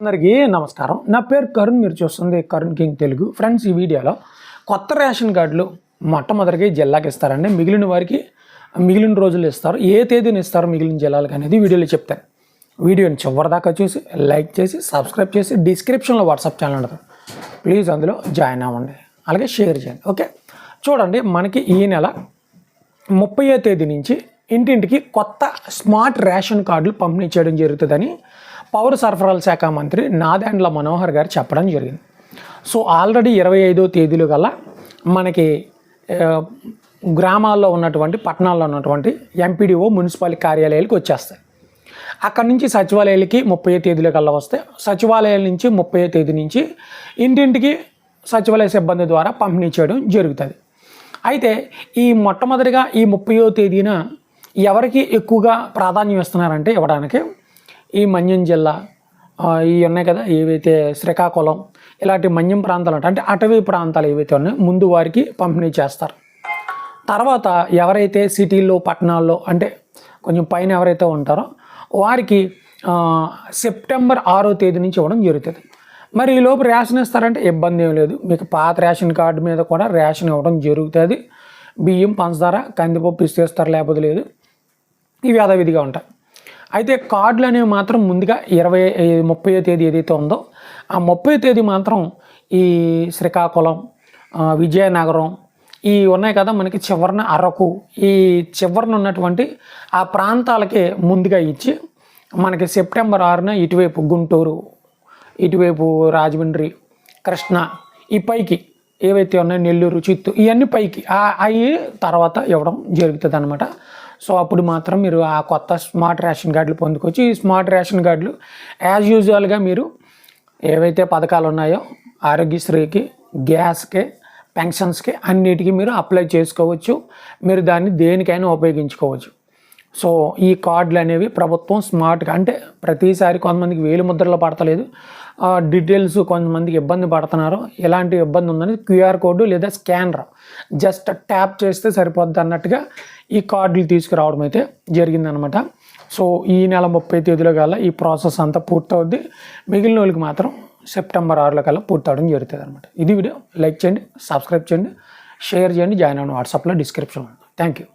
అందరికీ నమస్కారం. నా పేరు కరుణ్ మీరు చూస్తుంది కరుణ్ కింగ్ తెలుగు. ఫ్రెండ్స్ ఈ వీడియోలో కొత్త రేషన్ కార్డులు మొట్టమొదటిగా జిల్లాకి ఇస్తారండి. మిగిలిన వారికి మిగిలిన రోజులు ఇస్తారు. ఏ తేదీని ఇస్తారు మిగిలిన జిల్లాలకు అనేది వీడియోలో చెప్తాను. వీడియోని చివరిదాకా చూసి లైక్ చేసి సబ్స్క్రైబ్ చేసి డిస్క్రిప్షన్లో వాట్సాప్ ఛానల్ ఉంటుంది. ప్లీజ్ అందులో జాయిన్ అవ్వండి. అలాగే షేర్ చేయండి. ఓకే? చూడండి మనకి ఈ నెల ముప్పయో తేదీ నుంచి ఇంటింటికి కొత్త స్మార్ట్ రేషన్ కార్డులు పంపిణీ చేయడం జరుగుతుందని పౌర సరఫరాల శాఖ మంత్రి నాదెండ్ల మనోహర్ గారు చెప్పడం జరిగింది. సో ఆల్రెడీ ఇరవై ఐదో తేదీలు గల మనకి గ్రామాల్లో ఉన్నటువంటి పట్టణాల్లో ఉన్నటువంటి ఎంపీడీఓ మున్సిపల్ కార్యాలయాలకు వచ్చేస్తాయి. అక్కడి నుంచి సచివాలయాలకి ముప్పై తేదీల కల్లా వస్తే సచివాలయాల నుంచి ముప్పై తేదీ నుంచి ఇంటింటికి సచివాలయ సిబ్బంది ద్వారా పంపిణీ చేయడం జరుగుతుంది. అయితే ఈ మొట్టమొదటిగా ఈ ముప్పయో తేదీన ఎవరికి ఎక్కువగా ప్రాధాన్యం ఇస్తున్నారంటే ఇవ్వడానికి ఈ మన్యం జిల్లా ఇవి ఈ ఉన్నాయి కదా ఏవైతే శ్రీకాకుళం ఇలాంటి మన్యం ప్రాంతాలు అంటే అటవీ ప్రాంతాలు ఏవైతే ఉన్నాయో ముందు వారికి పంపిణీ చేస్తారు. తర్వాత ఎవరైతే సిటీల్లో పట్టణాల్లో అంటే కొంచెం పైన ఎవరైతే ఉంటారో వారికి సెప్టెంబర్ ఆరో తేదీ నుంచి ఇవ్వడం జరుగుతుంది. మరి ఈ లోపు రేషన్ ఇస్తారంటే ఇబ్బంది ఏం లేదు. మీకు పాత రేషన్ కార్డు మీద కూడా రేషన్ ఇవ్వడం జరుగుతుంది. బియ్యం పంచదార కందిపప్పు ఇస్తేస్తారు లేకపోతే లేదు. ఇవి యథావిధిగా ఉంటాయి. అయితే కార్డులు అనేవి మాత్రం ముందుగా ఇరవై ముప్పై తేదీ ఏదైతే ఉందో ఆ ముప్పై తేదీ మాత్రం ఈ శ్రీకాకుళం విజయనగరం ఈ ఉన్నాయి కదా మనకి చివరన అరకు ఈ చివరన ఉన్నటువంటి ఆ ప్రాంతాలకే ముందుగా ఇచ్చి మనకి సెప్టెంబర్ ఆరున ఇటువైపు గుంటూరు ఇటువైపు రాజమండ్రి కృష్ణ ఈ పైకి ఏవైతే ఉన్నాయో నెల్లూరు చిత్తూరు ఇవన్నీ పైకి అవి తర్వాత ఇవ్వడం జరుగుతుంది అనమాట సో అప్పుడు మాత్రం మీరు ఆ కొత్త స్మార్ట్ రేషన్ కార్డులు పొందుకోవచ్చు ఈ స్మార్ట్ రేషన్ కార్డులు యాజ్ యూజువల్గా మీరు ఏవైతే పథకాలు ఉన్నాయో ఆరోగ్యశ్రీకి గ్యాస్కి పెన్షన్స్కి అన్నిటికీ మీరు అప్లై చేసుకోవచ్చు. మీరు దాన్ని దేనికైనా ఉపయోగించుకోవచ్చు. సో ఈ కార్డులు అనేవి ప్రభుత్వం స్మార్ట్గా అంటే ప్రతిసారి కొంతమందికి వేలు ముద్రలో పడతలేదు. డీటెయిల్స్ కొంతమందికి ఇబ్బంది పడుతున్నారు. ఎలాంటి ఇబ్బంది ఉందని క్యూఆర్ కోడ్ లేదా స్కానర్. జస్ట్ ట్యాప్ చేస్తే సరిపోద్ది అన్నట్టుగా ఈ కార్డులు తీసుకురావడం అయితే జరిగిందనమాట. సో ఈ నెల ముప్పై తేదీలో కల్లా ఈ ప్రాసెస్ అంతా పూర్తవుద్ది. మిగిలిన వాళ్ళకి మాత్రం సెప్టెంబర్ ఆరులో కల్లా పూర్తవడం జరుగుతుంది అనమాట ఇది వీడియో. లైక్ చేయండి సబ్స్క్రైబ్ చేయండి షేర్ చేయండి జాయిన్ అవ్వండి. వాట్సాప్లో డిస్క్రిప్షన్ థ్యాంక్ యూ.